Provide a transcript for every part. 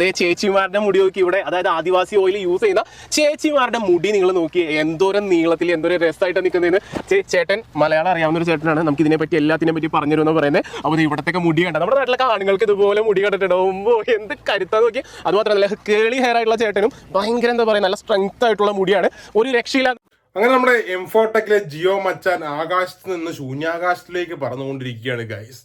ദേ ചേച്ചിമാരുടെ മുടി നോക്കി ഇവിടെ അതായത് ആദിവാസി ഓയിൽ യൂസ് ചെയ്യുന്ന ചേച്ചിമാരുടെ മുടി നിങ്ങൾ നോക്കി എന്തോരം നീളത്തിൽ എന്തോരം രസമായിട്ട് നിൽക്കുന്നതിന് ചേട്ടൻ മലയാളം അറിയാവുന്ന ഒരു ചേട്ടനാണ് നമുക്ക് ഇതിനെ പറ്റി എല്ലാത്തിനെ പറ്റി പറഞ്ഞു തരുമെന്ന് പറയുന്നത് അപ്പോൾ ഇവിടത്തെ മുടി കണ്ട? നമ്മുടെ നാട്ടിലൊക്കെ ആണുങ്ങൾക്ക് ഇതുപോലെ മുടി കണ്ടിട്ടുണ്ടാവുമ്പോൾ എന്ത് കരുത്താന്ന് നോക്കി അത് മാത്രമല്ല കേളി ഹെയർ ആയിട്ടുള്ള ചേട്ടനും ഭയങ്കര എന്താ പറയുക നല്ല സ്ട്രെങ്ത് ആയിട്ടുള്ള മുടിയാണ്. ഒരു രക്ഷയില്ല അങ്ങനെ നമ്മുടെ എംഫോട്ടെക്കിലെ ജിയോ മച്ചാൻ ആകാശത്ത് നിന്ന് ശൂന്യാകാശത്തിലേക്ക് പറന്നുകൊണ്ടിരിക്കുകയാണ് ഗൈസ്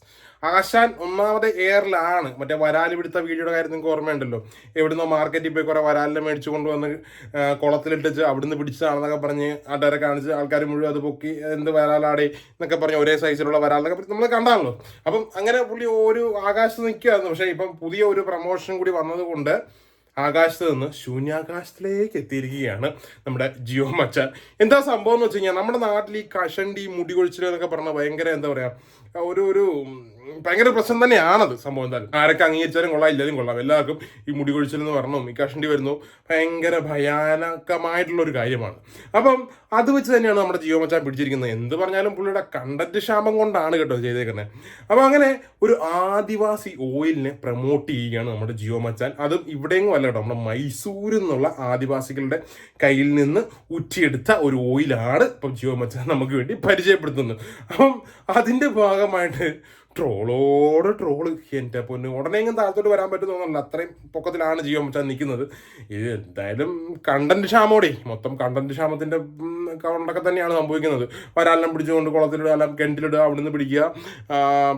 ആശാൻ ഒന്നാമത് എയറിലാണ്. മറ്റേ വരാൽ പിടുത്ത വീഡിയോയുടെ കാര്യം നിങ്ങൾക്ക് ഓർമ്മയുണ്ടല്ലോ. എവിടുന്നോ മാർക്കറ്റിൽ പോയി കുറെ വരാലിനെ മേടിച്ചു കൊണ്ടുവന്ന് കുളത്തിലിട്ടിച്ച് അവിടുന്ന് പിടിച്ചതാണെന്നൊക്കെ പറഞ്ഞ് ആൾക്കാരെ കാണിച്ച് ആൾക്കാർ മുഴുവൻ അത് പൊക്കി എന്ത് വരാലാടേ എന്നൊക്കെ പറഞ്ഞ് ഒരേ സൈസിലുള്ള വരാലൊക്കെ നമ്മൾ കണ്ടാണല്ലോ. അപ്പം അങ്ങനെ പുള്ളി ഒരു ആകാശത്ത് നിൽക്കുകയായിരുന്നു പക്ഷേ ഇപ്പം പുതിയ ഒരു പ്രൊമോഷൻ കൂടി വന്നതുകൊണ്ട് ആകാശത്ത് നിന്ന് ശൂന്യാകാശത്തിലേക്ക് എത്തിയിരിക്കുകയാണ് നമ്മുടെ ജിയോ മച്ചാൻ. എന്താ സംഭവം എന്ന് വെച്ച് കഴിഞ്ഞാൽ നമ്മുടെ നാട്ടിൽ ഈ കഷണ്ടി മുടി കൊഴിച്ചിൽ എന്നൊക്കെ പറഞ്ഞ ഭയങ്കര എന്താ പറയുക ഒരു ഒരു ഭയങ്കര പ്രശ്നം തന്നെയാണത്. സംഭവം എന്തായാലും. ആരൊക്കെ അംഗീകരിച്ചാലും കൊള്ളാം ഇല്ലാതും കൊള്ളാം. എല്ലാവർക്കും ഈ മുടി കൊഴിച്ചിലെന്ന് പറഞ്ഞു ഈ കഷണ്ടി വരുന്നു ഭയങ്കര ഭയാനകമായിട്ടുള്ള ഒരു കാര്യമാണ്. അപ്പം അത് വെച്ച് തന്നെയാണ് നമ്മുടെ ജിയോ മച്ചാൻ പിടിച്ചിരിക്കുന്നത്. എന്ത് പറഞ്ഞാലും പുള്ളിയുടെ കണ്ടന്റ് ക്ഷാമം കൊണ്ടാണ് കേട്ടോ ചെയ്തേക്കുന്നത്. അപ്പം അങ്ങനെ ഒരു ആദിവാസി ഓയിലിനെ പ്രൊമോട്ട് ചെയ്യുകയാണ് നമ്മുടെ ജിയോ മച്ചാൻ. അതും ഇവിടെയെങ്കിലും അല്ല കേട്ടോ. നമ്മുടെ മൈസൂരിൽ നിന്നുള്ള ആദിവാസികളുടെ കയ്യിൽ നിന്ന് ഉറ്റിയെടുത്ത ഒരു ഓയിലാണ് ഇപ്പം ജിയോ മച്ചാൻ നമുക്ക് വേണ്ടി പരിചയപ്പെടുത്തുന്നത്. അപ്പം അതിന്റെ ഭാഗമായിട്ട് ട്രോളോട് ട്രോൾ. എന്റെ പൊന്ന്. ഉടനെ എങ്കിലും താഴത്തോട്ട് വരാൻ പറ്റുന്നൊന്നുമല്ല അത്രയും പൊക്കത്തിലാണ് ജിയോ മച്ചാൻ നിൽക്കുന്നത്. ഇത് എന്തായാലും കണ്ടന്റ് ക്ഷാമോടെ. മൊത്തം കണ്ടന്റ് ക്ഷാമത്തിന്റെ കൊണ്ടൊക്കെ തന്നെയാണ് സംഭവിക്കുന്നത്. വരാലെല്ലാം പിടിച്ചുകൊണ്ട് കുളത്തിലിടുക എല്ലാം കിണറ്റിലിടുക അവിടുന്ന് പിടിക്കുക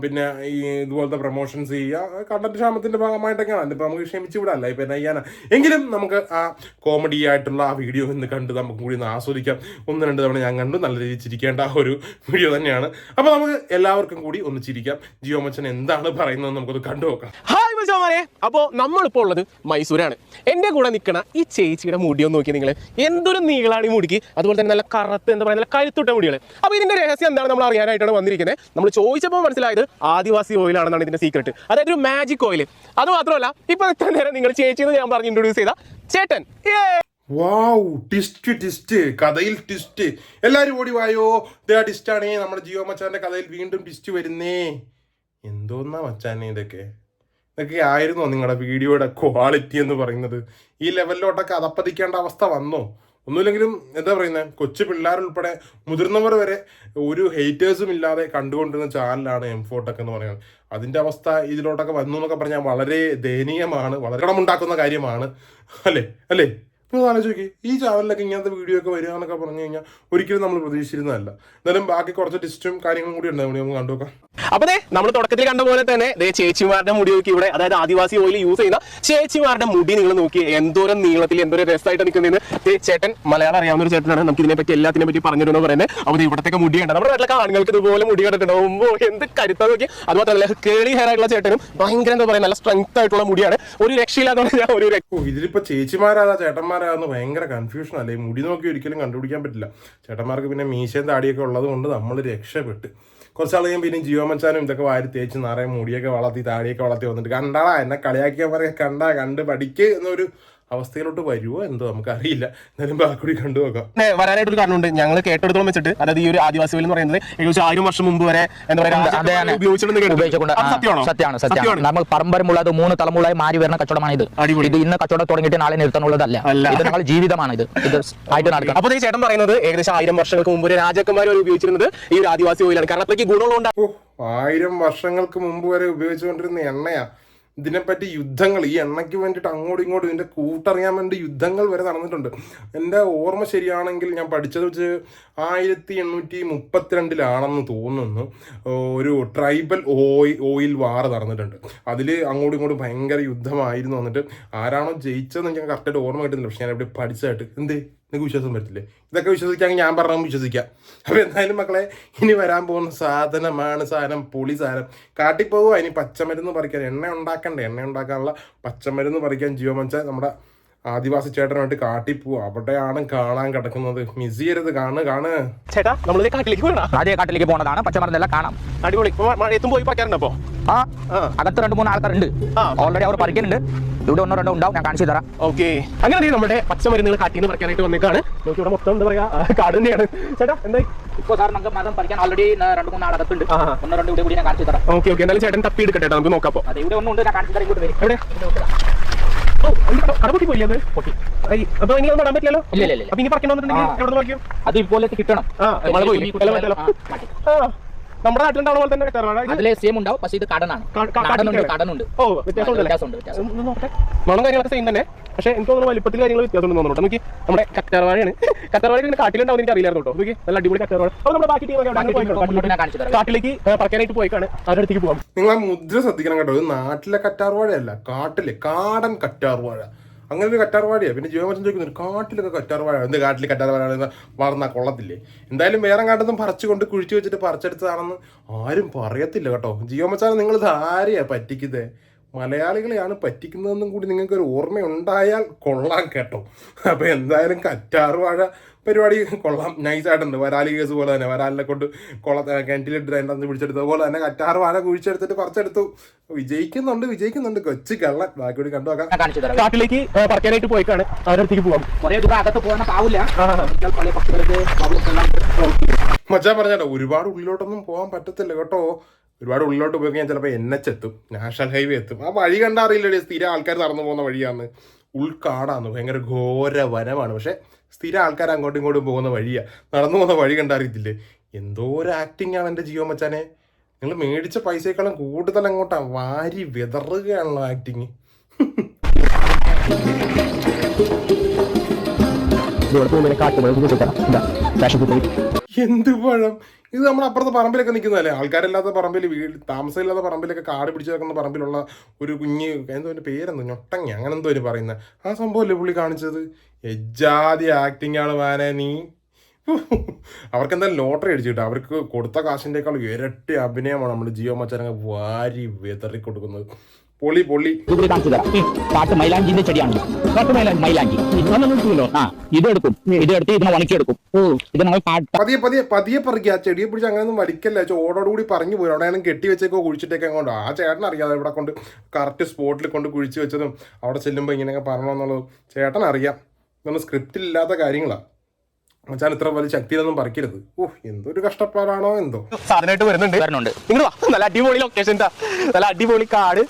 പിന്നെ ഈ ഇതുപോലത്തെ പ്രൊമോഷൻസ് ചെയ്യുക കണ്ടന്റ് ക്ഷാമത്തിന്റെ ഭാഗമായിട്ടൊക്കെയാണ്. ഇപ്പം നമുക്ക് ക്ഷമിച്ചു വിടാല്ല ഇപ്പം എന്നാ ചെയ്യാനാ എങ്കിലും നമുക്ക് ആ കോമഡി ആയിട്ടുള്ള ആ വീഡിയോ ഇന്ന് കണ്ട് നമുക്ക് കൂടി ഒന്ന് ആസ്വദിക്കാം. ഒന്ന് രണ്ട് തവണ ഞാൻ കണ്ടു. നല്ല രീതിയിൽ ചിരിക്കേണ്ട ഒരു വീഡിയോ തന്നെയാണ്. അപ്പോൾ നമുക്ക് എല്ലാവർക്കും കൂടി ഒന്ന് ചിരിക്കാം. ജിയോ മച്ചൻ എന്താണ് പറയുന്നത് നമുക്കത് കണ്ടു നോക്കാം. മച്ചാമാരെ അപ്പോൾ നമ്മളിപ്പോൾ ഉള്ളത് മൈസൂരാണ്. എന്റെ കൂടെ നിൽക്കണ ഈ ചേച്ചിയുടെ മുടി ഒന്ന് നോക്കി നിങ്ങൾ എന്തൊരു നീളാണ് ഈ മുടിക്ക്. അതുപോലെ തന്നെ നല്ല കറുത്ത് എന്താ പറയുക നല്ല കഴുത്തുട്ട മുടികൾ അപ്പോൾ ഇതിന്റെ രഹസ്യം എന്താണ് നമ്മൾ അറിയാനായിട്ടാണ് വന്നിരിക്കുന്നത് നമ്മൾ ചോദിച്ചപ്പോൾ മനസ്സിലായത് ആദിവാസി ഓയിലാണെന്നാണ് ഇതിന്റെ സീക്രട്ട് അതായത് ഒരു മാജിക് ഓയിൽ അത് മാത്രമല്ല ഇപ്പോൾ ഇത്ര നേരം നിങ്ങൾ ചേച്ചി എന്ന് ഞാൻ പറഞ്ഞ് ഇൻട്രൊഡ്യൂസ് ചെയ്ത ചേട്ടൻ! വാവ് ട്വിസ്റ്റ് ട്വിസ്റ്റ് കഥയിൽ ട്വിസ്റ്റ് എല്ലാരും ഓടി വായോ? ഇതാ നമ്മുടെ ജിയോ മച്ചാന്റെ കഥയിൽ വീണ്ടും ട്വിസ്റ്റ് വരുന്നേ. എന്തോന്നാ മച്ചാനെ ഇതൊക്കെ? ഇതൊക്കെ ആയിരുന്നോ നിങ്ങളുടെ വീഡിയോയുടെ ക്വാളിറ്റി എന്ന് പറയുന്നത്? ഈ ലെവലിലോട്ടൊക്കെ അതപ്പതിക്കേണ്ട അവസ്ഥ വന്നോ? ഒന്നുമില്ലെങ്കിലും എന്താ പറയുന്നത് കൊച്ചു പിള്ളേരുൾപ്പെടെ മുതിർന്നവർ വരെ ഒരു ഹേറ്റേഴ്സും ഇല്ലാതെ കണ്ടുകൊണ്ടിരുന്ന ചാനലാണ് എം ഫോട്ടൊക്കെ എന്ന് പറയുന്നത്. അതിന്റെ അവസ്ഥ ഇതിലോട്ടൊക്കെ വന്നു എന്നൊക്കെ പറഞ്ഞാൽ വളരെ ദയനീയമാണ് വളരെ കടമുണ്ടാക്കുന്ന കാര്യമാണ്. അല്ലേ? അല്ലേ? നിങ്ങൾ ആലോചിച്ച് നോക്കി. ഈ ചാനലിലൊക്കെ ഇങ്ങനത്തെ വീഡിയോ ഒക്കെ വരിക എന്നൊക്കെ പറഞ്ഞു കഴിഞ്ഞാൽ ഒരിക്കലും നമ്മൾ പ്രതീക്ഷിച്ചിരുന്നതല്ല. എന്നാലും ബാക്കി കുറച്ച് ടിസ്റ്റും കാര്യങ്ങളും കൂടി ഉണ്ടാവും നമുക്ക് കണ്ടുനോക്കാം അപ്പൊ ദേ നമ്മൾ തുടക്കത്തിൽ കണ്ട പോലെ തന്നെ ദേ ചേച്ചിമാരുടെ മുടി നോക്കി ഇവിടെ അതായത് ആദിവാസി ഓയിൽ യൂസ് ചെയ്യുന്ന ചേച്ചിമാരുടെ മുടി നിങ്ങൾ നോക്കി എന്തോരം നീളത്തിൽ എന്തോരം രസമായിട്ട് നിൽക്കുന്നതിന് ചേട്ടൻ മലയാളം അറിയാവുന്ന ഒരു ചേട്ടനാണ്. നമുക്ക് ഇതിനെ പറ്റി എല്ലാത്തിനെ പറ്റി പറഞ്ഞു തരുമെന്ന് പറയുന്നത്. അപ്പോൾ ഇവിടത്തേക്ക് മുടി കണ്ട? നമ്മുടെ വീട്ടിലെ ആണുങ്ങൾക്ക് ഇതുപോലെ മുടി കണ്ടിട്ടുണ്ടാവുമ്പോൾ എന്ത് കരുത്താന്ന് നോക്കി. അതുപോലെ തന്നെ കേളി ഹെയർ ആയിട്ടുള്ള ചേട്ടനും ഭയങ്കര എന്താ പറയുക നല്ല സ്ട്രെങ്ത് ആയിട്ടുള്ള മുടിയാണ്. ഒരു രക്ഷയില്ലാതെ ഞാൻ ഒരു ഇതിലിപ്പോ ചേച്ചിമാരാ? ചേട്ടന്മാരാന്ന് ഭയങ്കര കൺഫ്യൂഷൻ അല്ലേ മുടി നോക്കി ഒരിക്കലും കണ്ടുപിടിക്കാൻ പറ്റില്ല. ചേട്ടന്മാർക്ക് പിന്നെ മീശയും താടിയൊക്കെ ഉള്ളത് കൊണ്ട് നമ്മൾ രക്ഷപ്പെട്ട്. കുറച്ചാൾ കഴിയുമ്പോൾ പിന്നെ ജീവമച്ചാനും മച്ചാനും ഇതൊക്കെ വാരി തേച്ച് നിറയെ മുടിയൊക്കെ വളർത്തി താടിയൊക്കെ വളർത്തി വന്നിട്ട് കണ്ടാ എന്നെ കളിയാക്കിയാൽ പറയാം കണ്ടാ കണ്ട് പഠിക്ക് എന്നൊരു അവസ്ഥയിലോട്ട് വരുമോ എന്തോ നമുക്ക് അറിയില്ല എന്നാലും ബാക്കി കണ്ടു നോക്കാം. വരാനായിട്ട് ഒരു കാരണമുണ്ട്. ഞങ്ങൾ കേട്ടെടുത്തോളം വെച്ചിട്ട് അതായത് ഈ ഒരു ആദിവാസി ഓയിൽ എന്ന് പറയുന്നത് ഏകദേശം ആയിരം വർഷം മുമ്പ് വരെ എന്താ പറയുക സത്യമാണോ? സത്യമാണ് നമ്മൾ പരമ്പരമുള്ളത് മൂന്ന് തലമുറയായി മാറി വരുന്ന കച്ചവടമാണ് ഇത്. ഇത് ഇന്ന് കച്ചവടം തുടങ്ങിയിട്ട് നാളെ നിർത്താനുള്ളതല്ല അല്ല. ഇത് ഞങ്ങൾ ജീവിതമാണ് ഇത് ഇത് ആയിട്ട് നടക്കുന്നത് അപ്പൊ ഈ ചേട്ടൻ പറയുന്നത് ഏകദേശം ആയിരം വർഷങ്ങൾക്ക് മുമ്പ് ഒരു രാജാക്കന്മാർ ഉപയോഗിച്ചിരുന്നത് ഈ ഒരു ആദിവാസി ഓയിലാണ്. കാരണം അത്രയ്ക്ക് ഗുണങ്ങളുണ്ടാകും ഓ ആയിരം വർഷങ്ങൾക്ക് മുമ്പ് വരെ ഉപയോഗിച്ചുകൊണ്ടിരുന്ന എണ്ണയാ. ഇതിനെപ്പറ്റി യുദ്ധങ്ങൾ ഈ എണ്ണയ്ക്ക് വേണ്ടിയിട്ട് അങ്ങോട്ടും ഇങ്ങോട്ടും ഇതിന്റെ കൂട്ടറിയാൻ വേണ്ടി യുദ്ധങ്ങൾ വരെ നടന്നിട്ടുണ്ട്. എന്റെ ഓർമ്മ ശരിയാണെങ്കിൽ ഞാൻ പഠിച്ചത് വെച്ച് ആയിരത്തി എണ്ണൂറ്റി മുപ്പത്തിരണ്ടിലാണെന്ന് തോന്നുന്നു ഒരു ട്രൈബൽ ഓയിൽ ഓയിൽ വാർ നടന്നിട്ടുണ്ട്. അതിൽ അങ്ങോട്ടും ഇങ്ങോട്ടും ഭയങ്കര യുദ്ധമായിരുന്നു വന്നിട്ട്. ആരാണോ ജയിച്ചതെന്ന് ഞാൻ കറക്റ്റായിട്ട് ഓർമ്മ കിട്ടുന്നില്ല. പക്ഷെ ഞാൻ എവിടെ പഠിച്ചതായിട്ട്. എന്തേ? നിങ്ങൾക്ക് വിശ്വാസം പറ്റില്ലേ ഇതൊക്കെ വിശ്വസിക്കാമെങ്കിൽ ഞാൻ പറഞ്ഞാൽ വിശ്വസിക്കാം. അപ്പോൾ എന്തായാലും മക്കളെ ഇനി വരാൻ പോകുന്ന സാധനമാണ് സാധനം പുളി സാധനം. കാട്ടിപ്പോവുക. ഇനി പച്ചമരുന്ന് പറിക്കാൻ എണ്ണ ഉണ്ടാക്കണ്ട. എണ്ണ ഉണ്ടാക്കാനുള്ള പച്ചമരുന്ന് പറിക്കാൻ ജീവമഞ്ച നമ്മുടെ ആദിവാസി ചേട്ടനായിട്ട് കാട്ടിപ്പോവുക അവിടെയാണ് കാണാൻ കിടക്കുന്നത്. മിസ് ചെയ്യരുത്. കാണ് കാണ് ചേട്ടാ നമ്മളിത് കാട്ടിലേക്ക് പോകണ ആദ്യ കാട്ടിലേക്ക് പച്ചമരുന്നെല്ലാം കാണാം. അടിപൊളി. എത്തുമ്പോൾ പോയി പറ്റാറുണ്ട് അപ്പൊ ആ. അകത്ത് രണ്ട് മൂന്ന് ആൾക്കാരുണ്ട്. ഓൾറെഡി അവർ പറിക്കുന്നുണ്ട്. ഇവിടെ ഒന്നോ രണ്ടോ ഉണ്ടാവും ഞാൻ കാണിച്ചു തരാം. ഓക്കെ. അങ്ങനെ നമ്മുടെ പച്ചമരുന്നുകൾ കാട്ടിന്ന് പറിക്കാനായിട്ട് വന്നേക്കാണ്. നോക്കി ഇവിടെ മൊത്തം എന്താ പറയാ കാട് തന്നെയാണ് ചേട്ടാ എന്തായി? ഇപ്പൊ സാർ നമുക്ക് മരം പറിക്കാൻ ഓൾറെഡി രണ്ടു മൂന്ന് ആൾ അകത്തുണ്ട് ആ. ഒന്നോ രണ്ടോ ഇവിടെ കൂടി ഞാൻ കാണിച്ചു തരാം. Okay okay. എന്തായാലും ചേട്ടൻ തപ്പി എടുക്കട്ടെ നമുക്ക് നോക്കാം അതെ ഇവിടെ ഒന്നും ഉണ്ട് ഞാൻ കാണിച്ചു തരാം ഇങ്ങോട്ട് വരും. എവിടെ? അത്? നിന്ന് ഇതുപോലത്തെ കിട്ടണം. മഴ പോയി. നമ്മുടെ നാട്ടിലുണ്ടാവുന്ന പോലെ തന്നെ കറ്റാർവാഴ അതിലെ സെയിം ഉണ്ടാവും പക്ഷേ ഇത് കടനാണ്. കടനുണ്ട് കടനുണ്ട്. ഓ വ്യത്യാസമുണ്ടല്ലേ വ്യത്യാസമുണ്ട് വ്യത്യാസം ഒന്ന് നോക്കട്ടെ. മണം കാര്യങ്ങളൊക്കെ സെയിം തന്നെ. പക്ഷേ എനിക്ക് തോന്നുന്നു വലിപ്പത്തിൽ കാര്യങ്ങൾ വ്യത്യാസം തോന്നുന്നുണ്ട് തോന്നുന്നു നോക്കി നമ്മുടെ കറ്റാർവാഴയാണ്. കറ്റാർവാഴ ഇങ്ങനെ കാട്ടിലുണ്ടാവും എനിക്ക് അറിയില്ലായിരുന്നു കേട്ടോ. നോക്കി നല്ല അടിപൊളി കറ്റാർവാഴ. അപ്പോൾ നമ്മുടെ ബാക്കി ടീം. കാട്ടിലേക്ക് പറക്കാനായിട്ട് പോയിക്കാണ്. അവരുടെ അടുത്തേക്ക് പോകാം നിങ്ങൾ ആ മുദ്ര ശ്രദ്ധിക്കണം കേട്ടോ. ഇത് നാട്ടിലെ കറ്റാർവാഴയല്ല കാട്ടിലെ കാടൻ കറ്റാർവാഴ. അങ്ങനെ ഒരു കറ്റാർവാടിയാണ് പിന്നെ ജീവമച്ചൻ ചോദിക്കുന്നു കാട്ടിലൊക്കെ കറ്റാർവാഴ എന്ത് കാട്ടിൽ കറ്റാർവാഴ വളർന്നാൽ കൊള്ളത്തില്ലേ? എന്തായാലും വേറെ കാട്ടൊന്നും പറിച്ചുകൊണ്ട് കുഴിച്ചു വെച്ചിട്ട് പറിച്ചെടുത്തതാണെന്ന് ആരും പറയത്തില്ല കേട്ടോ. ജീവമച്ചാൻ നിങ്ങൾ ഇത് ആരെയാ പറ്റിക്കുന്നത് മലയാളികളെയാണ് പറ്റിക്കുന്നതെന്നും കൂടി നിങ്ങൾക്ക് ഒരു ഓർമ്മയുണ്ടായാൽ കൊള്ളാം കേട്ടോ. അപ്പൊ എന്തായാലും കറ്റാർവാഴ പരിപാടി കൊള്ളാം. നൈസായിട്ടുണ്ട് വരാലി കേസ് പോലെ തന്നെ. വരാലിനെ കൊണ്ട് കൊള്ള കിണറ്റിലിട്ട് അന്ന് പിടിച്ചെടുത്ത പോലെ തന്നെ കറ്റാറ് വാഴ കുഴിച്ചെടുത്തിട്ട് പറിച്ചെടുത്തു. വിജയിക്കുന്നുണ്ട് വിജയിക്കുന്നുണ്ട്. കൊച്ചു കള്ളൻ. ബാക്കി കൂടി കണ്ടു നോക്കാം. കാട്ടിലേക്ക് പറക്കാനായിട്ട് പോയിക്കാണ്. അവരടുത്തേക്ക് അടുത്തേക്ക് പോകാം കുറേ ദൂരം അകത്ത് പോകാൻ പാവില്ല. മച്ചാൻ പറഞ്ഞാലോ ഒരുപാട് ഉള്ളിലോട്ടൊന്നും പോകാൻ പറ്റത്തില്ല കേട്ടോ. ഒരുപാട് ഉള്ളിലോട്ട് പോയി കഴിഞ്ഞാൽ ചിലപ്പോൾ എൻ എച്ച് എത്തും. നാഷണൽ ഹൈവേ എത്തും. ആ വഴി കണ്ടാ അറിയില്ലടി സ്ഥിരം ആൾക്കാർ നടന്നു പോകുന്ന വഴിയാണ്. ഉൾക്കാടാണ് ഭയങ്കര ഘോര വനമാണ് പക്ഷെ സ്ഥിരം ആൾക്കാർ അങ്ങോട്ടും ഇങ്ങോട്ടും പോകുന്ന വഴിയാണ് നടന്നു പോകുന്ന വഴി കണ്ടാ അറിയത്തില്ലേ എന്തോ ഒരു ആക്ടിംഗ് ആണ് എന്റെ ജിയോ മച്ചാനെ. നിങ്ങൾ മേടിച്ച പൈസയെക്കാളും കൂടുതൽ അങ്ങോട്ടാണ് വാരി വിതറുകയാണല്ലോ ആക്ടിങ് എന്ത് പഴം? ഇത് നമ്മുടെ അപ്പുറത്തെ പറമ്പിലൊക്കെ നിൽക്കുന്നതല്ലേ? ആൾക്കാരില്ലാത്ത പറമ്പിൽ വീട് താമസമില്ലാത്ത പറമ്പിലൊക്കെ കാട് പിടിച്ച് കിടക്കുന്ന പറമ്പിലുള്ള ഒരു കുഞ്ഞ് എന്തോ എന്റെ പേരെന്തോ ഞൊട്ടങ്ങി അങ്ങനെ എന്തോ ഒരു പറയുന്നത് ആ സംഭവമല്ലേ പുള്ളി കാണിച്ചത്? എജാതി ആക്ടിംഗ് ആണ് മാനെ നീ. അവർക്ക് എന്തായാലും ലോട്ടറി അടിച്ചു കിട്ടും. അവർക്ക് കൊടുത്ത കാശിന്റെക്കാൾ ഇരട്ടി അഭിനയമാണ് നമ്മുടെ ജിയോ മച്ചാനങ്ങ് വാരി വിതറി കൊടുക്കുന്നത് പൊളി പൊളി. പാട്ട് മൈലാഞ്ചിന്റെ ചെടിയാണ് പാട്ട് മൈലാഞ്ചി. മൈലാഞ്ചി ആ ഇത് ഇതെടുത്ത് ഇതിനെ ഉണക്കിയെടുക്കും. ഇത് നമ്മൾ പാട്ട് പതിയെ പതിയെ പതിയെ പറിക്കുക. ആ ചെടിയെ പിടിച്ച് അങ്ങനെ ഒന്നും വലിക്കല്ല കൂടി പറഞ്ഞു പോയി. അവിടെ കെട്ടി വെച്ചേക്കോ കുഴിച്ചിട്ടേക്കോ കൊണ്ട് ആ ചേട്ടൻ അറിയാതെ ഇവിടെ കൊണ്ട് കറക്റ്റ് സ്പോട്ടിൽ കൊണ്ട് കുഴിച്ച് വെച്ചതും അവിടെ ചെല്ലുമ്പോൾ ഇങ്ങനെയൊക്കെ പറഞ്ഞോന്നുള്ളത് ചേട്ടൻ അറിയാം. ഇതൊന്നും സ്ക്രിപ്റ്റിൽ ഇല്ലാത്ത കാര്യങ്ങളാണ് മച്ചാൻ ഇത്ര വലിയ ശക്തിയിലൊന്നും പറിക്കരുത്. ഓഹ് എന്തൊരു കഷ്ടപ്പാടാണോ എന്തോ. സാധനമായിട്ട് വരുന്നുണ്ട്. വരുന്നുണ്ട്. നിങ്ങൾ വാ. നല്ല അടിപൊളി ലൊക്കേഷൻ നല്ല അടിപൊളി കാട്.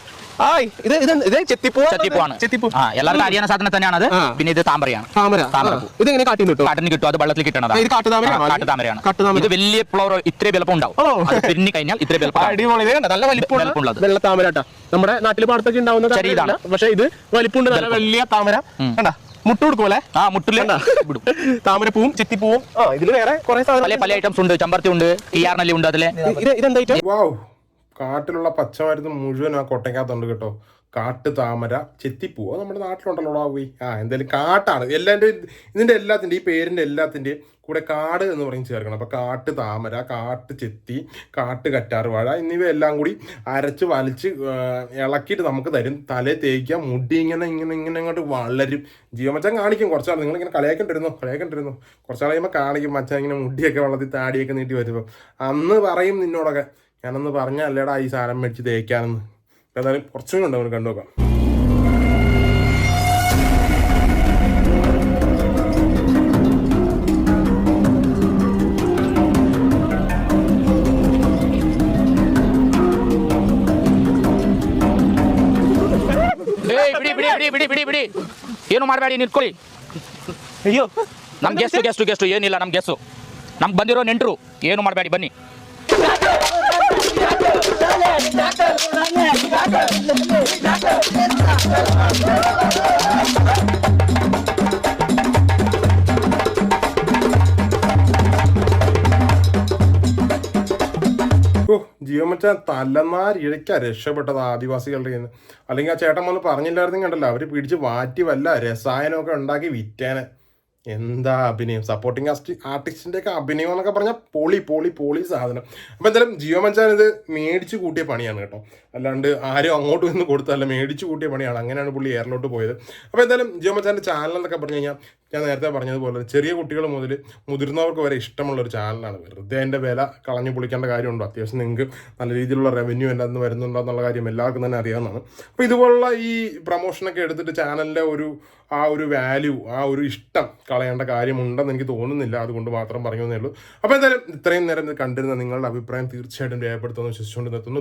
ഇത് ഇത് ഇത് ചെത്തിപ്പൂ ചെത്തിപ്പൂവാണ്. ചെത്തിപ്പൂ. ആ എല്ലാവർക്കും അറിയാവുന്ന സാധനം തന്നെയാണത് അത്. പിന്നെ ഇത് താമരയാണ്. താമര. താമരപ്പൂ. ഇത് എങ്ങനെ കാട്ടിൽ കിട്ടും. കാട്ടിന് കിട്ടും. അത് വെള്ളത്തിൽ കിട്ടണതാണ് ഇത് കാട്ടുതാമരയാണോ? ആ, കാട്ടുതാമരയാണ്. കാട്ടുതാമര. ഇത് വലിയ ഫ്ലവർ ഇത്രയും വലുപ്പം ഉണ്ടാവും. പിന്നെ അത് പിരിഞ്ഞു കഴിഞ്ഞാൽ ഇത്രയും വലുപ്പം അടിപൊളി. കണ്ടോ? നല്ല വലിപ്പമുള്ളത്. വെള്ള താമര നമ്മുടെ നാട്ടിൽ പാടത്തൊക്കെ ഉണ്ടാവുന്ന ഇതാണ്. പക്ഷെ ഇത് വലിപ്പമുണ്ട്. നല്ല വലിയ താമര. കണ്ട? മുട്ടു കൊടുക്കുമല്ലേ ആ മുട്ടിൽ വിടും താമരപ്പൂവും ചെത്തിപ്പൂവും. ആ ഇതിൽ വേറെ കുറെ പല സാധനം പല ഐറ്റംസ് ഉണ്ട്. ചമ്പർത്തി ഉണ്ട് കിയാർനല്ലി ഉണ്ട് അതിലെ. ഇത് ഇതെന്താ വാവ് കാട്ടിലുള്ള പച്ചമരുന്ന് മുഴുവൻ ആ കൊട്ടയ്ക്കകത്തുണ്ട് കേട്ടോ. കാട്ട് താമര ചെത്തിപ്പൂ അത് നമ്മുടെ നാട്ടിലുണ്ടല്ലോ പോയി ആ എന്തായാലും കാട്ടാണ്. എല്ലാന്റെ ഇതിന്റെ എല്ലാത്തിന്റെ ഈ പേരിന്റെ എല്ലാത്തിന്റെയും കൂടെ കാട് എന്ന് പറഞ്ഞ് ചേർക്കണം. അപ്പോൾ കാട്ട് താമര കാട്ട് ചെത്തി കാട്ട് കറ്റാർവാഴ എന്നിവയെല്ലാം കൂടി അരച്ച് വലിച്ച് ഇളക്കിയിട്ട് നമുക്ക് തരും. തലേ തേക്കുക മുടി ഇങ്ങനെ ഇങ്ങനെ ഇങ്ങനെ അങ്ങോട്ട് വളരും. ജീവമച്ചാൻ കാണിക്കും. കുറച്ചാൾ നിങ്ങളിങ്ങനെ കളിയാക്കണ്ടിരുന്നു കളിയാക്കണ്ടിരുന്നു കുറച്ചാൾ കഴിയുമ്പോൾ കാണിക്കും മച്ചാൻ ഇങ്ങനെ മുടിയൊക്കെ വളർത്തി താടിയൊക്കെ നീട്ടി വരുമ്പോൾ അന്ന് പറയും നിന്നോടൊക്കെ ഞാനന്ന് പറഞ്ഞല്ലേടാ ഈ സാധനം മേടിച്ച് തേക്കാനെന്ന് ഏതായാലും കുറച്ചും കൂടെ ഉണ്ട് കണ്ടു നോക്കാം ಏಯ್ ಬಿಡಿ ಬಿಡಿ ಬಿಡಿ ಬಿಡಿ ಬಿಡಿ ಬಿಡಿ ಏನು ಮಾಡಬೇಡಿ ನಿಂತ್ಕೊಳ್ಳಿ അയ്യോ ನಮ್ ಗೆಸ್ಟು ಗೆಸ್ಟು ಗೆಸ್ಟು ಏನಿಲ್ಲ ನಮ್ ಗೆಸ್ಟು ನಮ್ಗೆ ಬಂದಿರೋ ನೆಂಟರು ಏನು ಮಾಡಬೇಡಿ ಬನ್ನಿ ഓ ജീവമച്ചാൻ തലനാരിഴയ്ക്ക രക്ഷപ്പെട്ടത് ആദിവാസികളുടെ അല്ലെങ്കിൽ ആ ചേട്ടൻ വന്ന് പറഞ്ഞില്ലായിരുന്നെങ്കിൽ കണ്ടല്ലോ അവർ പിടിച്ച് വാറ്റി വല്ല രസായനമൊക്കെ ഉണ്ടാക്കി വിറ്റാനെ. എന്താ അഭിനയം? സപ്പോർട്ടിങ് ആർട്ടി ആർട്ടിസ്റ്റിന്റെ ഒക്കെ അഭിനയം എന്നൊക്കെ പറഞ്ഞാൽ പൊളി പൊളി പൊളി സാധനം. അപ്പോൾ എന്തായാലും ജിയോ മച്ചാൻ ഇത് മേടിച്ച് കൂട്ടിയ പണിയാണ് കേട്ടോ. അല്ലാണ്ട് ആരും അങ്ങോട്ട് നിന്ന് കൊടുത്തല്ല മേടിച്ച് കൂട്ടിയ പണിയാണ്. അങ്ങനെയാണ് പുള്ളി എയറിലോട്ട് പോയത്. അപ്പോൾ എന്തായാലും ജിയോ മച്ചാന്റെ ചാനൽ എന്നൊക്കെ പറഞ്ഞു കഴിഞ്ഞാൽ ഞാൻ നേരത്തെ പറഞ്ഞതുപോലെ ചെറിയ കുട്ടികൾ മുതൽ മുതിർന്നവർക്ക് വരെ ഇഷ്ടമുള്ള ഒരു ചാനലാണ്. വെറുതെ അതിന്റെ വില കളഞ്ഞു പൊളിക്കേണ്ട കാര്യമുണ്ടോ? അത്യാവശ്യം നിങ്ങൾക്ക് നല്ല രീതിയിലുള്ള റവന്യൂ എന്റെ അന്ന് വരുന്നുണ്ടോ എന്നുള്ള കാര്യം എല്ലാവർക്കും തന്നെ അറിയാവുന്നതാണ്. അപ്പോൾ ഇതുപോലുള്ള ഈ പ്രൊമോഷനൊക്കെ എടുത്തിട്ട് ചാനലിന്റെ ഒരു ആ ഒരു വാല്യൂ ആ ഒരു ഇഷ്ടം കളയേണ്ട കാര്യമുണ്ടെന്ന് എനിക്ക് തോന്നുന്നില്ല. അതുകൊണ്ട് മാത്രം പറഞ്ഞു എന്നേ ഉള്ളൂ. അപ്പോൾ എന്തായാലും ഇത്രയും നേരം കണ്ടിരുന്ന നിങ്ങളുടെ അഭിപ്രായം തീർച്ചയായിട്ടും രേഖപ്പെടുത്തുമെന്ന് വിശ്വസിച്ചുകൊണ്ട് നിർത്തുന്നു.